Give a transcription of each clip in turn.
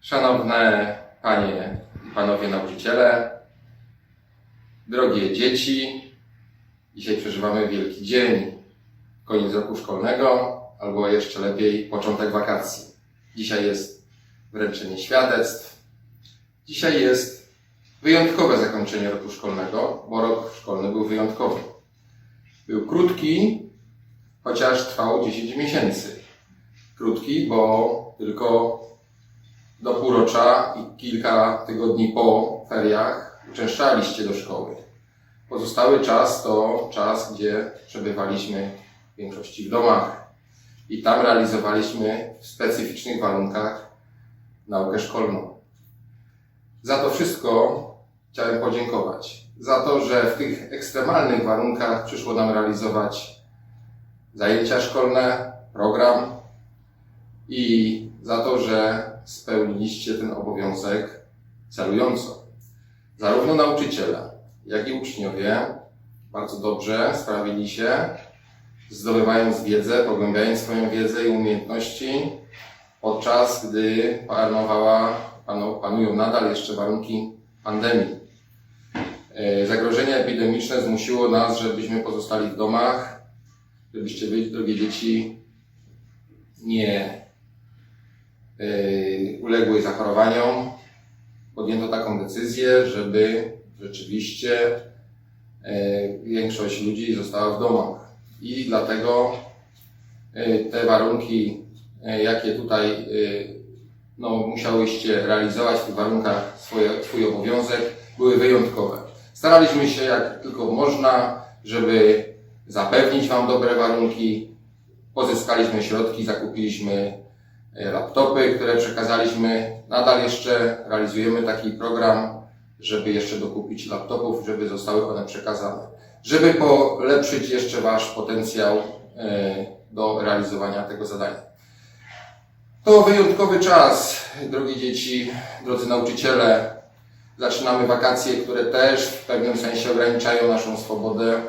Szanowne Panie i Panowie nauczyciele, drogie dzieci, dzisiaj przeżywamy wielki dzień, koniec roku szkolnego, albo jeszcze lepiej początek wakacji. Dzisiaj jest wręczenie świadectw. Dzisiaj jest wyjątkowe zakończenie roku szkolnego, bo rok szkolny był wyjątkowy. Był krótki, chociaż trwał 10 miesięcy. Krótki, bo tylko do półrocza i kilka tygodni po feriach uczęszczaliście do szkoły. Pozostały czas to czas, gdzie przebywaliśmy w większości w domach i tam realizowaliśmy w specyficznych warunkach naukę szkolną. Za to wszystko chciałem podziękować. Za to, że w tych ekstremalnych warunkach przyszło nam realizować zajęcia szkolne, program i za to, że spełniliście ten obowiązek celująco. Zarówno nauczyciele, jak i uczniowie bardzo dobrze sprawili się, zdobywając wiedzę, pogłębiając swoją wiedzę i umiejętności, podczas gdy panowała, panu- panują nadal jeszcze warunki pandemii. E, Zagrożenie epidemiczne zmusiło nas, żebyśmy pozostali w domach, żebyście wy, drogie dzieci, nie e, uległy zachorowaniom. Podjęto taką decyzję, żeby rzeczywiście e, większość ludzi została w domach. I dlatego e, te warunki, jakie tutaj no, musiałyście realizować w tych warunkach swoje, swój obowiązek, były wyjątkowe. Staraliśmy się jak tylko można, żeby zapewnić Wam dobre warunki. Pozyskaliśmy środki, zakupiliśmy laptopy, które przekazaliśmy. Nadal jeszcze realizujemy taki program, żeby jeszcze dokupić laptopów, żeby zostały one przekazane. Żeby polepszyć jeszcze Wasz potencjał e, do realizowania tego zadania. To wyjątkowy czas, drogie dzieci, drodzy nauczyciele. Zaczynamy wakacje, które też w pewnym sensie ograniczają naszą swobodę,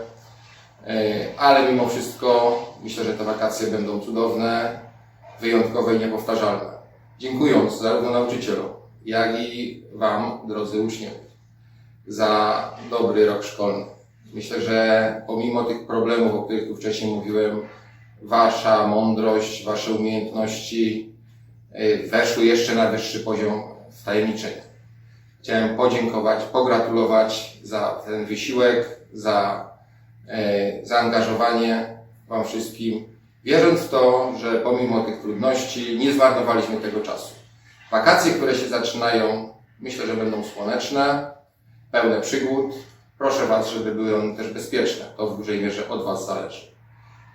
E, ale mimo wszystko myślę, że te wakacje będą cudowne, wyjątkowe i niepowtarzalne. Dziękując zarówno nauczycielom, jak i Wam, drodzy uczniowie, za dobry rok szkolny. Myślę, że pomimo tych problemów, o których tu wcześniej mówiłem, Wasza mądrość, Wasze umiejętności e, weszły jeszcze na wyższy poziom wtajemniczenia. Chciałem podziękować, pogratulować za ten wysiłek, za e, zaangażowanie Wam wszystkim, wierząc w to, że pomimo tych trudności nie zmarnowaliśmy tego czasu. Wakacje, które się zaczynają, myślę, że będą słoneczne, pełne przygód. Proszę Was, żeby były one też bezpieczne. To w dużej mierze od Was zależy.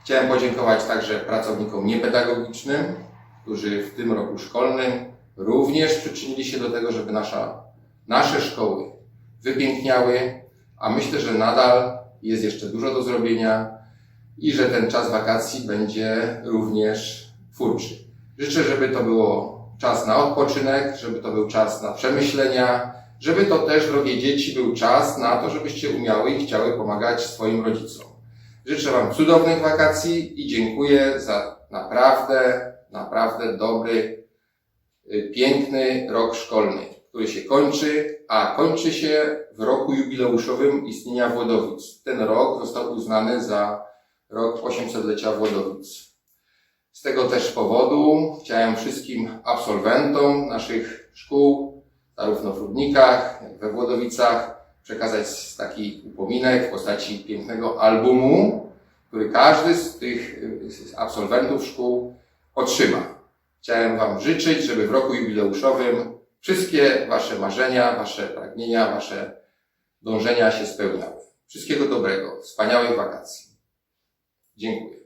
Chciałem podziękować także pracownikom niepedagogicznym, którzy w tym roku szkolnym również przyczynili się do tego, żeby nasza, nasze szkoły wypiękniały, a myślę, że nadal jest jeszcze dużo do zrobienia i że ten czas wakacji będzie również twórczy. Życzę, żeby to było czas na odpoczynek, żeby to był czas na przemyślenia, żeby to też, drogie dzieci, był czas na to, żebyście umiały i chciały pomagać swoim rodzicom. Życzę Wam cudownych wakacji i dziękuję za naprawdę, naprawdę dobry, y, piękny rok szkolny, który się kończy, a kończy się w roku jubileuszowym istnienia Włodowic. Ten rok został uznany za rok 800-lecia Włodowic. Z tego też powodu chciałem wszystkim absolwentom naszych szkół, zarówno w Rudnikach, jak we Włodowicach, przekazać taki upominek w postaci pięknego albumu, który każdy z tych absolwentów szkół otrzyma. Chciałem Wam życzyć, żeby w roku jubileuszowym wszystkie Wasze marzenia, Wasze pragnienia, Wasze dążenia się spełniały. Wszystkiego dobrego, wspaniałych wakacji. Dziękuję.